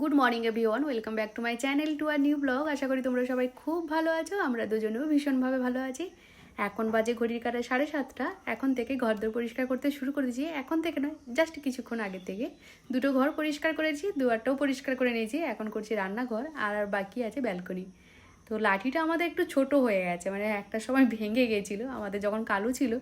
Good morning everyone welcome back to my channel to our new vlog আশা করি তোমরা সবাই খুব ভালো আছো, আমরা দুজনেও ভীষণভাবে ভালো আছি। এখন বাজে ঘড়ির কাটা সাড়ে সাতটা। এখন থেকে ঘর দর পরিষ্কার করতে শুরু করেছি। এখন থেকে নয় জাস্ট কিছুক্ষণ আগে থেকে। দুটো ঘর পরিষ্কার করেছি, দুয়ারটাও পরিষ্কার করে নিয়েছি। এখন করছি রান্নাঘর, আর আর বাকি আছে ব্যালকনি। তো লাঠিটা আমাদের একটু ছোট হয়ে গেছে মানে একটা সময় ভেঙে গেছিল। আমাদের যখন কালু ছিল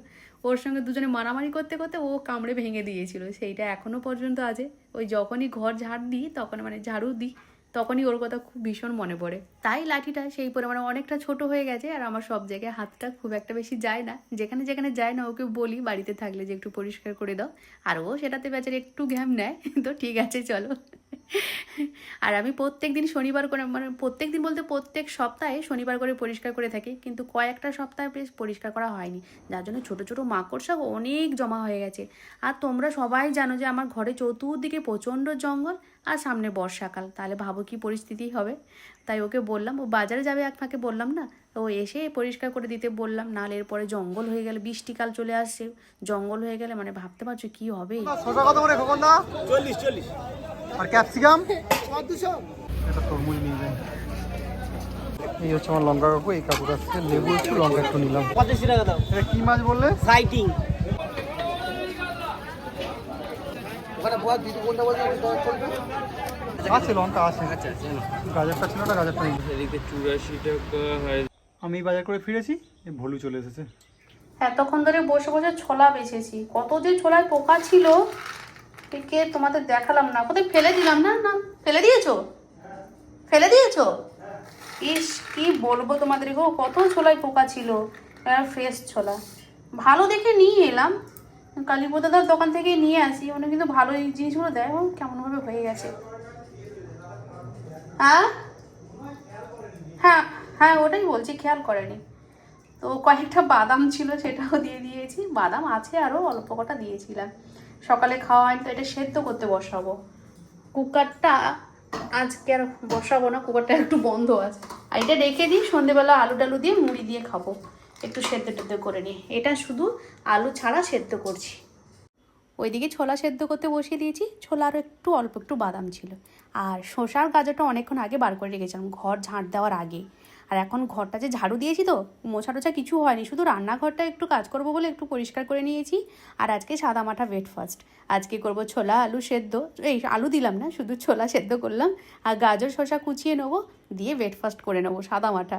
ওর সঙ্গে দুজনে মারামারি করতে করতে ও কামড়ে ভেঙে দিয়েছিল। সেইটা এখনও পর্যন্ত আছে। ওই যখনই ঘর ঝাড় দিই, তখন মানে ঝাড়ু দিই, তখনই ওর কথা খুব ভীষণ মনে পড়ে। তাই লাঠিটা সেই পরিমাণে অনেকটা ছোট হয়ে গেছে আর আমার সব জায়গায় হাতটা খুব একটা বেশি যায় না। যেখানে যেখানে যায় না, ওকে বলি বাড়িতে থাকলে যে একটু পরিষ্কার করে দাও। আর ও সেটাতে বেচারে একটু ঘ্যাম নেয়। তো ঠিক আছে, চলো। আর আমি প্রত্যেক দিন শনিবার করে মানে প্রত্যেক দিন বলতে প্রত্যেক সপ্তাহে শনিবার করে পরিষ্কার করে থাকি কিন্তু কয়েকটা সপ্তাহে বেশ পরিষ্কার করা হয়নি। যার জন্য ছোটো ছোটো মাকড়সা অনেক জমা হয়ে গেছে। আর তোমরা সবাই জানো যে আমার ঘরে চতুর্দিকে প্রচণ্ড জঙ্গল আর সামনে বর্ষাকাল। তাহলে ভাবো কি পরিস্থিতি হবে? তাই ওকে বললাম ও বাজারে যাবে এক ফাঁকে বললাম না? তো ও এসে পরিষ্কার করে দিতে বললাম নাহলে এরপরে জঙ্গল হয়ে গেলে বৃষ্টিকাল চলে আসছে। জঙ্গল হয়ে গেলে মানে ভাবতে পারছ কি হবে? শসা আর ক্যাপসিকাম? তরমুজ নিয়ে যাই এই হচ্ছে আমার লঙ্কা কাকু এই কাকুর কাছ থেকে লেবু একটু লঙ্কা একটু নিলাম। পঁচাশি টাকা দাও। এটা কি মাছ বললে? সাইটিং আছে লঙ্কা আছে। গাজরটা ছিল না গাজরটা নিয়ে চুরাশি টাকা আমি বাজার করে ফিরেছি ভলু চলে এসেছে। এতক্ষণ ধরে বসে বসে ছোলা বেছেছি। কত যে ছোলায় পোকা ছিল কে তোমাদের দেখালাম না? কোথায় ফেলে দিলাম না? না, ফেলে দিয়েছ? ফেলে দিয়েছ? ইস, কি বলব তোমাদের গো, কত ছোলায় পোকা ছিল। ফ্রেশ ছোলা। ভালো দেখে নিয়ে এলাম। কালীপদাদার দোকান থেকে নিয়ে আসি। উনি কিন্তু ভালো জিনিসগুলো দেয়। ও, কেমনভাবে হয়ে গেছে। হ্যাঁ? হ্যাঁ হ্যাঁ ওটাই বলছি, খেয়াল করেনি। তো কয়েকটা বাদাম ছিল, সেটাও দিয়ে দিয়েছি। বাদাম আছে আরও অল্প কটা দিয়েছিলাম। সকালে খাওয়া হয়নি, তো এটা সেদ্ধ করতে বসাবো। কুকারটা আজকে আর বসাবো না, কুকারটা একটু বন্ধ আছে। আর এটা রেখে দিই, সন্ধেবেলা আলু টালু দিয়ে মুড়ি দিয়ে খাব। একটু সেদ্ধ টেদ্ধ করে নিই। এটা শুধু আলু ছাড়া সেদ্ধ করছি। ওইদিকে ছোলা সেদ্ধ করতে বসিয়ে দিয়েছি। ছোলা আরও একটু অল্প একটু বাদাম ছিল। আর শসার গাজরটা অনেকক্ষণ আগে বার করে রেখেছিলাম, ঘর ঝাঁট দেওয়ার আগে। আর এখন ঘরটা যে ঝাড়ু দিয়েছি তো মোছা টোছা কিছু হয়নি। শুধু রান্নাঘরটা একটু কাজ করব বলে একটু পরিষ্কার করে নিয়েছি। আর আজকে সাদা মাঠা ব্রেকফাস্ট আজকে করব ছোলা, আলু সেদ্ধ। এই আলু দিলাম না, শুধু ছোলা সেদ্ধ করলাম। আর গাজর শশা কুচিয়ে নেব, দিয়ে ব্রেকফাস্ট করে নেব সাদা মাঠা।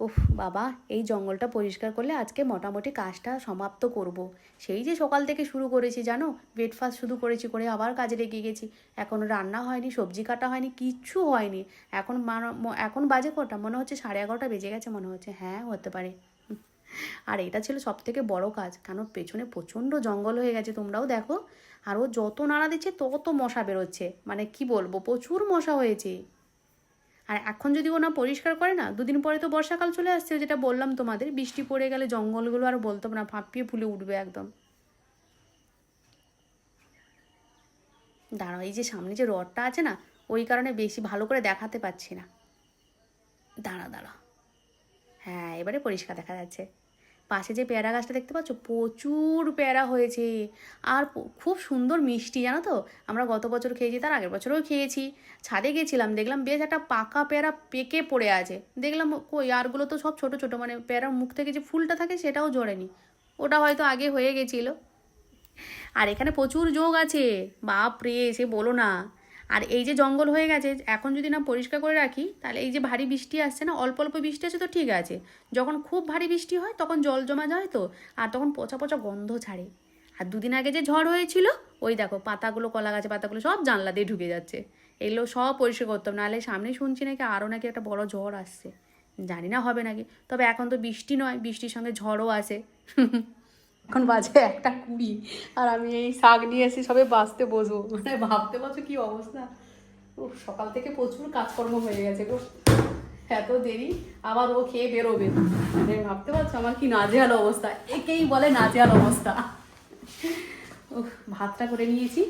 উফ, বাবা, এই জঙ্গলটা পরিষ্কার করলে আজকে মোটামুটি কাজটা সমাপ্ত করব। সেই যে সকাল থেকে শুরু করেছি, জানো? ব্রেকফাস্ট শুরু করেছি করে আবার কাজে লেগে গেছি। এখনও রান্না হয়নি, সবজি কাটা হয়নি, কিচ্ছু হয়নি। এখন এখন বাজে কটা? মনে হচ্ছে সাড়ে এগারোটা বেজে গেছে, মনে হচ্ছে। হ্যাঁ হতে পারে। আর এটা ছিল সব থেকে বড় কাজ। কারণ পেছনে প্রচণ্ড জঙ্গল হয়ে গেছে, তোমরাও দেখো। আর ও যত নাড়া দিচ্ছে, তত মশা বেরোচ্ছে। মানে কি বলব? প্রচুর মশা হয়েছে। আর এখন যদি ওনা পরিষ্কার করে না, দুদিন পরে তো বর্ষাকাল চলে আসছে যেটা বললাম তোমাদের, বৃষ্টি পড়ে গেলে জঙ্গলগুলো আর বলতাম না ফাঁপিয়ে ফুলে উঠবে একদম। দাঁড়াও, এই যে সামনে যে রডটা আছে না, ওই কারণে বেশি ভালো করে দেখাতে পাচ্ছি না। দাঁড়া দাঁড়া হ্যাঁ এবারে পরিষ্কার দেখা যাচ্ছে। পাশে যে পেয়ারা গাছটা দেখতে পাচ্ছ, প্রচুর পেয়ারা হয়েছে। আর খুব সুন্দর মিষ্টি, জানো তো? আমরা গত বছর খেয়েছি, তার আগের বছরও খেয়েছি। ছাদে গেছিলাম, দেখলাম বেশ একটা পাকা পেয়ারা পেকে পড়ে আছে। দেখলাম কই, আরগুলো তো সব ছোট ছোট মানে পেয়ারার মুখ থেকে যে ফুলটা থাকে সেটাও জড়েনি ওটা হয়তো আগে হয়ে গেছিল। আর এখানে প্রচুর যোগ আছে। বাপ রে সে বলো না। আর এই যে জঙ্গল হয়ে গেছে, এখন যদি না পরিষ্কার করে রাখি, তাহলে এই যে ভারী বৃষ্টি আসছে না, অল্প অল্প বৃষ্টি আছে তো ঠিক আছে। যখন খুব ভারী বৃষ্টি হয়, তখন জল জমা যায় তো, আর তখন পচা পচা গন্ধ ছাড়ে। আর দুদিন আগে যে ঝড় হয়েছিল, ওই দেখো পাতাগুলো, কলা গাছে পাতাগুলো সব জানলা দিয়ে ঢুকে যাচ্ছে। এগুলো সব পরিষ্কার করতাম নাহলে সামনে শুনছি নাকি আরও নাকি একটা বড় ঝড় আসছে। জানি না হবে নাকি, তবে এখন তো বৃষ্টি নয়, বৃষ্টির সঙ্গে ঝড়ও আসে। এখন বাজে একটা কুড়ি, আর আমি এই শাক নিয়ে এসে সবে বাঁচতে বসবো। মানে ভাবতে পারছ কি অবস্থা? ও সকাল থেকে প্রচুর কাজকর্ম হয়ে গেছে গো। এত দেরি, আবার ও খেয়ে বেরোবে। মানে ভাবতে পারছ আমার কি নাজেহাল অবস্থা? একেই বলে নাজেহাল অবস্থা। ও ভাতটা করে নিয়েছি।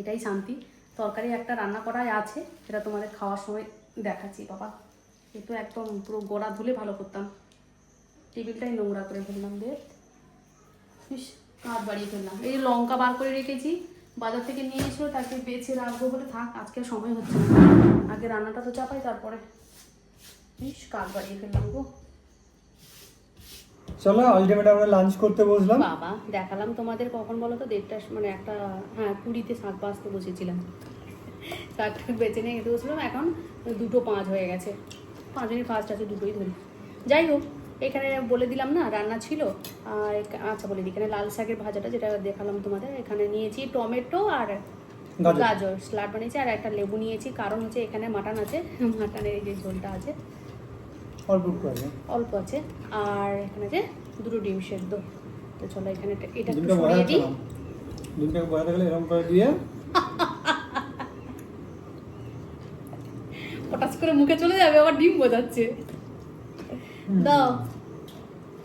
এটাই শান্তি। তরকারি একটা রান্না করাই আছে, সেটা তোমাদের খাওয়ার সময় দেখাচ্ছি, বাবা। এ তো একদম পুরো গোড়া ধুলে ভালো করতাম। টেবিলটাই নোংরা করে ফেললাম বেশ ইস কাঁধ বাড়িয়ে ফেললাম। এই লঙ্কা বার করে রেখেছি বাজার থেকে নিয়ে এসো তাকে বেছে রাখব বলে থাক আজকে সময় হচ্ছে না। আগে রান্নাটা তো চাপাই তারপরে। ইস কাক বাড়িয়ে ফেললাম গো। চলো আলটিমেট আমরা লাঞ্চ করতে বসলাম। বাবা দেখালাম তোমাদের কখন বলো তো দেড়টা মানে একটা হ্যাঁ কুড়িতে শাক বাঁচতে বসেছিলাম। শাক টাক বেছে নিয়ে খেতে বসলাম এখন দুটো পাঁচ হয়ে গেছে। পাঁচ মিনিট ফার্স্ট আছে দুটোই ধরি। যাই হোক এখানে বলে দিলাম না রান্না ছিল। আর আচ্ছা বলে দিই এখানে লাল শাকের ভাজাটা যেটা দেখালাম তোমাদের এখানে নিয়েছি টমেটো আর গাজর। স্লাড বানিয়েছি আর একটা লেবু নিয়েছি। কারণ হচ্ছে এখানে মাটন আছে মাটনের এই যে ঝোলটা আছে। অল্প আছে। অল্প আছে। আর এখানে আছে দুটো ডিম সেদ্ধ। তো চলো এখানে এটা একটু সরিয়ে দিই। ডিমটাকে গেলে এরকম করে দিয়ে হঠাৎ করে মুখে চলে যাবে আবার ডিম বোঝাচ্ছে। দাও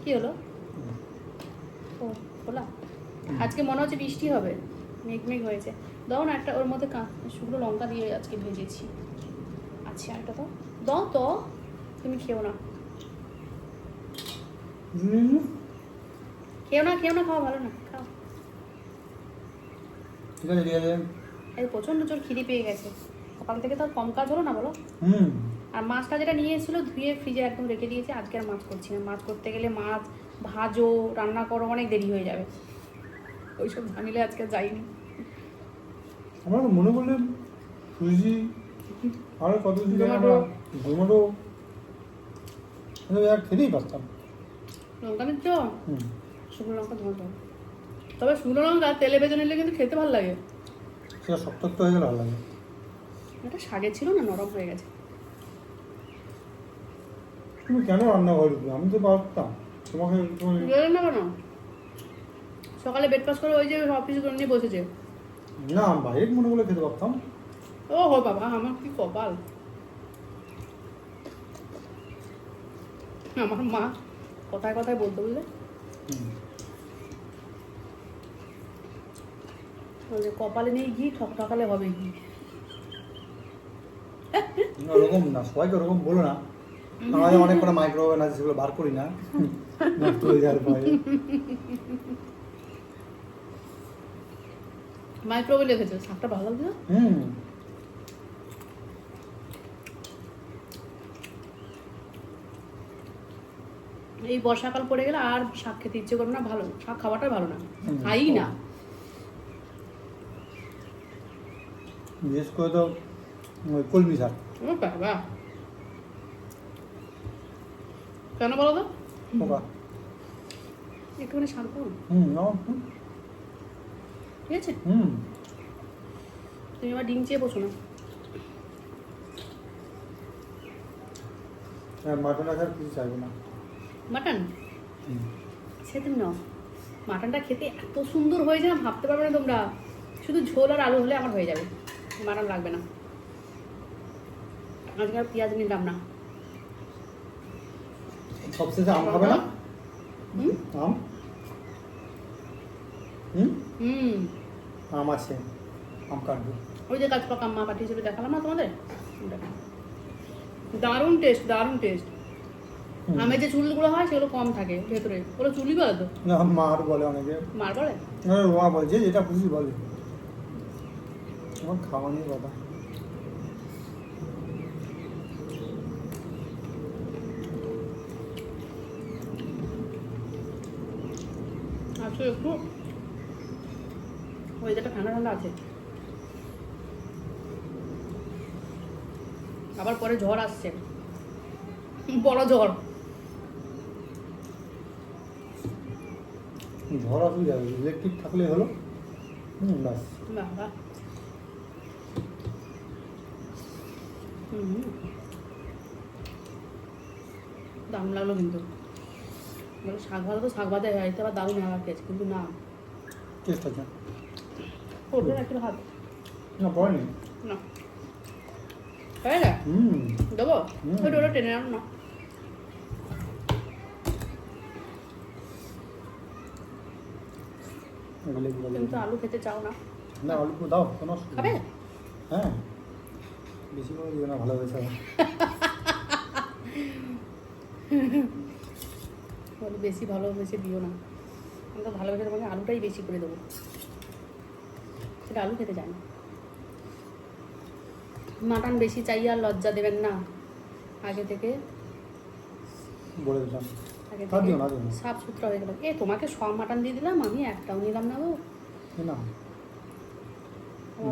কি হলো? ও খোলা আজকে মনে হচ্ছে বৃষ্টি হবে। মেঘ মেঘ হয়েছে। দাও না একটা ওর মধ্যে শুকনো লঙ্কা দিয়ে আজকে ভেজেছি। আচ্ছা একটা দাও। দাও তো। তুমি খেও না। হুম, খেও না খেও না খাওয়া ভালো না খাও। ঠিক আছে এই প্রচণ্ড জোর খিদে পেয়ে গেছে। সকাল থেকে তো কম কাজ হলো না বলো? হুম। আর মাছটা যেটা নিয়ে এসেছিল ধুয়ে ফ্রিজে একদম রেখে দিয়েছি। আজকে আর মাছ করছি না। মাছ করতে গেলে মাছ ভাজো রান্না করো অনেক দেরি হয়ে যাবে। ওইসব ঝামেলে আজকে যাইনি। আমার মনে করলে সুজি আরও কত কিছু যেন জোম্যাটো। জোম্যাটো আর খেতেই পারতাম লঙ্কা নিচ্ছ? শুকনো লঙ্কা ধোঁয়া তবে শুকনো লঙ্কা তেলে ভেজে নিলে কিন্তু খেতে ভালো লাগে। সেটা শক্ত হয়ে গেলে ভালো লাগে। এটা শাকের ছিল না নরম হয়ে গেছে। তুমি কেন রান্না করে? আমি তো পারতাম। তোমাকে কেন? সকালে ব্রেকফাস্ট করে ওই যে অফিস করে নিয়ে বসেছে। না বাইরে মনে করলে খেতে পারতাম। ও হো বাবা আমার কি কপাল। আমার মা কথায় কথায় বলতে যে কপালে নেই ঘি ঠক ঠকালে হবে ঘি। ওরকম না সবাইকে ওরকম বলো না। আমাদের অনেক কটা মাইক্রোওভেন আছে সেগুলো বার করি না। নষ্ট হয়ে যাওয়ার ভয়ে। মাইক্রোওয়েভ লেগেছে শাকটা ভালো লাগছে হুম। এই বর্ষাকাল পড়ে গেলে আর শাক খেতে ইচ্ছে করবে না ভালো শাক খাওয়াটাই ভালো না। খাই না। বিশেষ করে তো কলমি শাক। বাবা। কেন বলো তো? পোকা একটুখানি শাক হুম ঠিক আছে? হুম। তুমি আবার ডিম চেয়ে বসো না। আর মাটন রাখার কিছু চাইব না। মাটন? হুম। সে তুমি নাও। মাটনটা খেতে এত সুন্দর হয়েছে না ভাবতে পারবে না তোমরা। শুধু ঝোল আর আলু হলে আমার হয়ে যাবে। মাটন লাগবে না। আজকে আর পেঁয়াজ নিলাম না। সবশেষে আম খাবে না? আম? হুম? আম আছে। আম কাটবো। ওই যে গাছ পাকা মা পাঠিয়েছিল দেখালাম না তোমাদের। দারুণ টেস্ট দারুণ টেস্ট আমের যে চুলগুলো হয় সেগুলো কম থাকে ভেতরে। ওগুলো চুলই বলে তো? না মার বলে অনেকে। মার বলে? না, রোয়া যেটা খুশি বলে। আমার খাওয়া নিয়ে কথা আচ্ছা একটু? ওয়েদারটা ঠান্ডা ঠান্ডা আছে। আবার পরে ঝড় আসছে। বড় ঝড়। ঝড় অসুবিধা হবে ইলেকট্রিক থাকলে হলো। হুম ব্যাস। বাবা। হুম। দাম লাগল কিন্তু। বলে শাক ভালো তো শাক ভাজা হয় আবার দারুণ কিন্তু না। টেস্ট আছে করবে। একটু হাত। না পড়েনি না। হুম। দেবো। ওটা টেনে আনো না। আলু খেতে চাও না। না অল্প দাও কোনো খাবে? হ্যাঁ। বেশি করে দিও না ভালো হয়েছে বলে বেশি ভালোবেসে দিও না। আমি তো ভালোবেসে তোমাকে আলুটাই বেশি করে দেবো। সেটা আলু খেতে চাই না। মাটন বেশি চাই আর লজ্জা দেবেন না। আগে থেকে সাফ সুতরা হয়ে গেল। এ তোমাকে সব মাটন দিয়ে দিলাম আমি একটাও নিলাম না গো। না।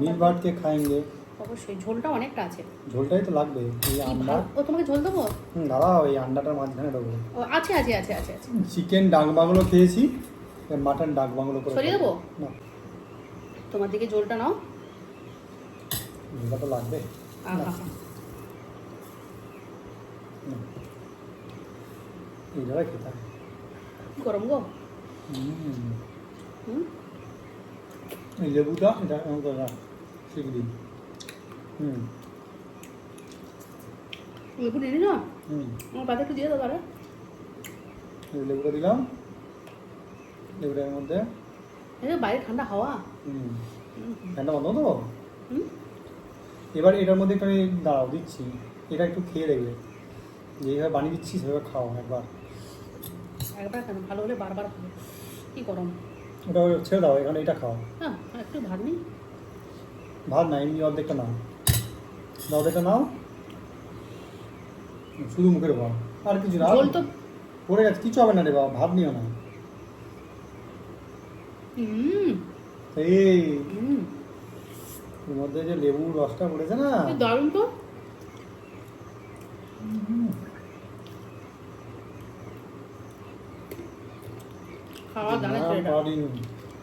নীল অবশ্যই ঝোলটা অনেকটা আছে। ঝোলটাই তো লাগবে এই আন্ডা। ও তোমাকে ঝোল দেবো? হুম, দাদা ওই আন্ডাটার মাঝখানে দেবো। ও আছে আছে আছে আছে আছে। চিকেন ডাক বাংলো খেয়েছি মাটন ডাক বাংলো করে সরিয়ে দেবো? না। তোমার দিকে ঝোলটা নাও। ঝোলটা তো লাগবে। আহা না। এই জায়গায় খেতে হবে। গরম গো। হুম। লেবুটা এটা শিখে দিই হুম লেবু নিয়ে নি না হুম। আমার পাতে একটু দিয়ে দাও তারা লেবুটা দিলাম। লেবুটার মধ্যে। বাইরে ঠান্ডা হাওয়া। হুম। হুম, বন্ধ তো? হুম। এবার এটার মধ্যে একটু আমি দাঁড়াও দিচ্ছি। এটা একটু খেয়ে দেখবে। যেভাবে বানিয়ে দিচ্ছি সেভাবে খাও একবার। একবার কেন ভালো হলে বারবার হবে কি গরম। ওটা ছেড়ে দাও এখানে এটা খাও। হ্যাঁ একটু ভাত নেই। ভাত না এমনি অর্ধেকটা নাও অর্ধেকটা নাও। শুধু মুখের ভাত আর কিছু না। ঝোল তো পড়ে গেছে কিছু হবে না রে বাবা ভাত নিও না। হুম। এই এর মধ্যে যে লেবুর রসটা পড়েছে না? দারুণ তো। খাওয়া দানা পারি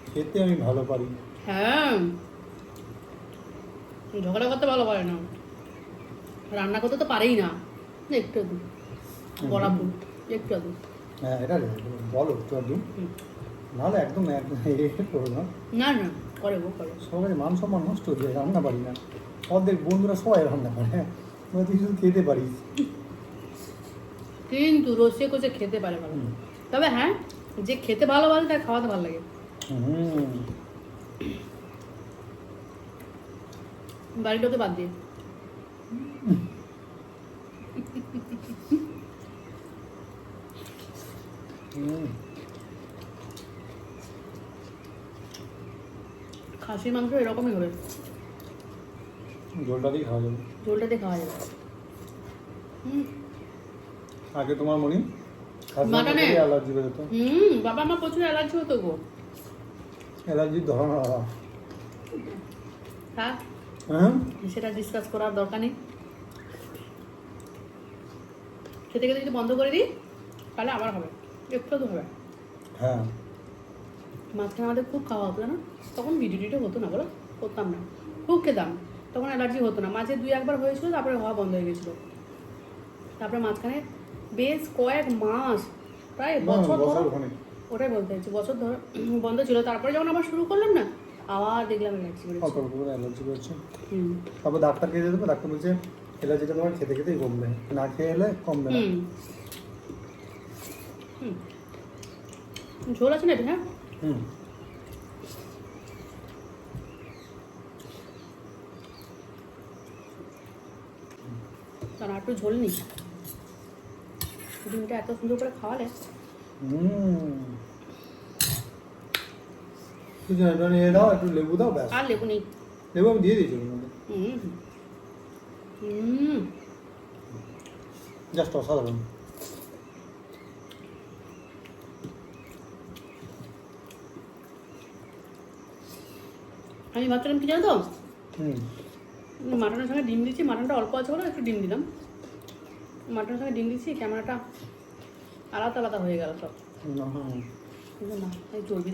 খেতে আমি ভালো পারি। হ্যাঁ। ঝগড়া করতে ভালো পারে না। রান্না করতে তো পারেই না একটু আধটু বড়া একটু আধটু হ্যাঁ এটা বলো একটু হুম। নাহলে একদম একদম এ করো না না না করে গো করে সবাই মান সম্মান নষ্ট হয়ে যায় রান্না পারি না অর্ধেক বন্ধুরা সবাই রান্না করে হ্যাঁ মানে তুই শুধু খেতে পারিস কিন্তু রসে কষে খেতে পারে ভালো তবে হ্যাঁ যে খেতে ভালোবাসে তার খাওয়াতে ভালো লাগে হুম বাড়িটাকে বাদ দিয়ে খাসির মাংস এরকমই হবে জলটা দিয়ে খাওয়া যাবে। ঝোলটা দিয়ে খাওয়া যাবে। আগে তোমার মনি মাটনে? অ্যালার্জি বেরোতো হুম বাবা আমার প্রচুর অ্যালার্জি হতো গো। অ্যালার্জির ধরন আলাদা। হ্যাঁ সেটা ডিসকাস করার দরকার নেই। খেতে খেতে যদি বন্ধ করে দিই তাহলে আবার হবে। একটু তো হবে। হ্যাঁ। মাঝখানে আমাদের খুব খাওয়া হতো না তখন ভিডিও টিডিও হতো না বলো? করতাম না। খুব খেতাম। তখন অ্যালার্জি হতো না। মাঝে দুই একবার হয়েছিল তারপরে হওয়া বন্ধ হয়ে গেছিল। তারপরে মাঝখানে বেশ কয়েক মাস প্রায় বছর ধরে ওটাই বলতে চাইছি বছর ধরে বন্ধ ছিল। তারপরে যখন আবার শুরু করলাম না আবার দেখলাম অ্যালার্জি অল্প অল্প করে অ্যালার্জি বেরোচ্ছে তারপর ডাক্তারকে দিয়ে দেবো ডাক্তার বলছে অ্যালার্জিটা তোমার খেতে খেতেই কমবে। না খেয়ে এলে কমবে না। ঝোল আছে না এটা হ্যাঁ? হুম। একটু ঝোল নেই। ডিমটা এত সুন্দর করে খাওয়ালে। হুম। কিছু না একটু লেবু দাও ব্যাস লেবু আমি দিয়ে দিয়েছি হুম হুম জাস্ট অসাধারণ আমি ভাবছিলাম কি জানো তো মাটনের সঙ্গে ডিম দিচ্ছি মাটনটা অল্প আছে বলে একটু ডিম দিলাম মাটনের সঙ্গে ডিম দিচ্ছি ক্যামেরাটা আলাদা আলাদা হয়ে গেল সব এই চর্বি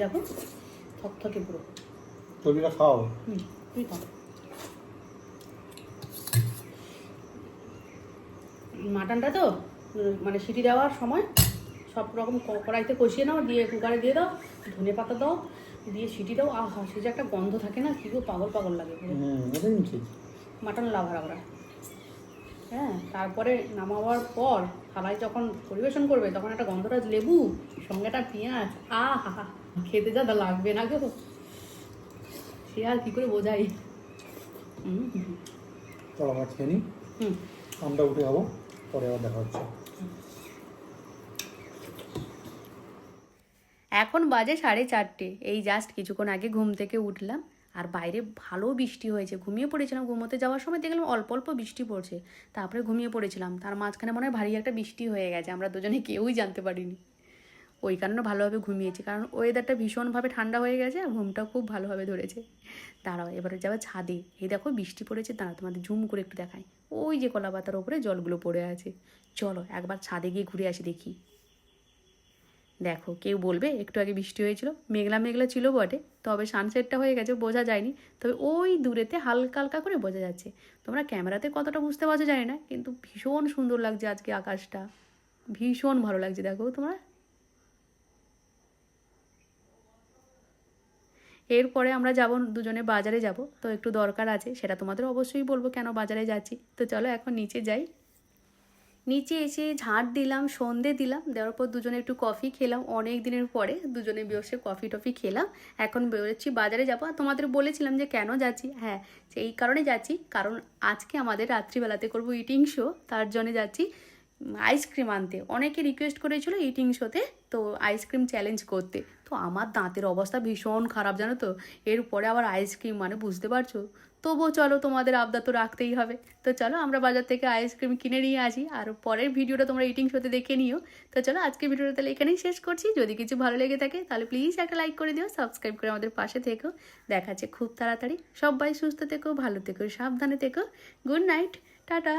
থকথকে পুরো চর্বিটা খাও। হুম তুই খাও। মাটনটা তো মানে সিটি দেওয়ার সময় সব রকম কড়াইতে কষিয়ে নাও দিয়ে কুকারে দিয়ে দাও ধনে পাতা দাও দিয়ে সিটি দাও আহা সে যে একটা গন্ধ থাকে না কি পাগল পাগল লাগে মাটন লাভার আমরা। হ্যাঁ তারপরে নামাবার পর থালায় যখন পরিবেশন করবে তখন একটা গন্ধরাজ লেবু সঙ্গে একটা পেঁয়াজ আ হা হা খেতে যা তা লাগবে না গো। সে আর কি করে বোঝাই? আমরা খেয়ে হুম। আমরা উঠে যাব পরে আবার দেখা হচ্ছে। এখন বাজে সাড়ে চারটে এই জাস্ট কিছুক্ষণ আগে ঘুম থেকে উঠলাম আর বাইরে ভালো বৃষ্টি হয়েছে। ঘুমিয়ে পড়েছিলাম ঘুমোতে যাওয়ার সময় দেখলাম অল্প অল্প বৃষ্টি পড়ছে। তারপরে ঘুমিয়ে পড়েছিলাম তার মাঝখানে মনে হয় ভারী একটা বৃষ্টি হয়ে গেছে আমরা দুজনে কেউই জানতে পারিনি। ওই কারণে ভালোভাবে ঘুমিয়েছি। কারণ ওয়েদারটা ভীষণভাবে ঠান্ডা হয়ে গেছে আর ঘুমটাও খুব ভালোভাবে ধরেছে। দাঁড়াও, এবারে যাব ছাদে। এই দেখো বৃষ্টি পড়েছে, দাঁড়াও তোমাদের ঝুম করে একটু দেখায় ওই যে কলা পাতার ওপরে জলগুলো পড়ে আছে। চলো একবার ছাদে গিয়ে ঘুরে আসি দেখি। দেখো, কেউ বলবে একটু আগে বৃষ্টি হয়েছিল, মেঘলা মেঘলা ছিল বটে, তবে সানসেটটা হয়ে গেছে, বোঝা যায়নি। তবে ওই দূরেতে হালকা হালকা করে বোঝা যাচ্ছে। তোমরা ক্যামেরাতে কতটা বুঝতে পারছ জানি না, কিন্তু ভীষণ সুন্দর লাগছে আজকে আকাশটা। ভীষণ ভালো লাগছে, দেখো তোমরা। এরপরে আমরা যাব, দুজনে বাজারে যাব। তো একটু দরকার আছে, সেটা তোমাদের অবশ্যই বলব কেন বাজারে যাচ্ছি। তো চলো এখন নিচে যাই। নিচে এসে ঝাঁট দিলাম, সন্ধে দিলাম, দেওয়ার পর দুজনে একটু কফি খেলাম। অনেক দিনের পরে দুজনে বসে কফি টফি খেলাম। এখন বেরোচ্ছি বাজারে যাব। আর তোমাদের বলেছিলাম যে কেন যাচ্ছি? হ্যাঁ এই কারণে যাচ্ছি। কারণ আজকে আমাদের রাত্রিবেলাতে করব ইটিং শো তার জন্য যাচ্ছি। আইসক্রিম আনতে। অনেকে রিকোয়েস্ট করেছিল ইটিং শোতে তো আইসক্রিম চ্যালেঞ্জ করতে। তো আমার দাঁতের অবস্থা ভীষণ খারাপ, জানো তো? এরপরে আবার আইসক্রিম মানে বুঝতে পারছ? তবুও চলো, তোমাদের আবদার তো রাখতেই হবে। তো চলো, আমরা বাজার থেকে আইসক্রিম কিনে নিয়ে আসি। আর পরের ভিডিওটা তোমরা ইটিং শোতে দেখে নিও। তো চলো আজকে ভিডিওটা তাহলে এখানেই শেষ করছি। যদি কিছু ভালো লেগে থাকে, তাহলে প্লিজ একটা লাইক করে দিও সাবস্ক্রাইব করে আমাদের পাশে থেকো। দেখাচ্ছে খুব তাড়াতাড়ি। সবাই সুস্থ থেকো, ভালো থেকো, সাবধানে থেকো। Good night tata.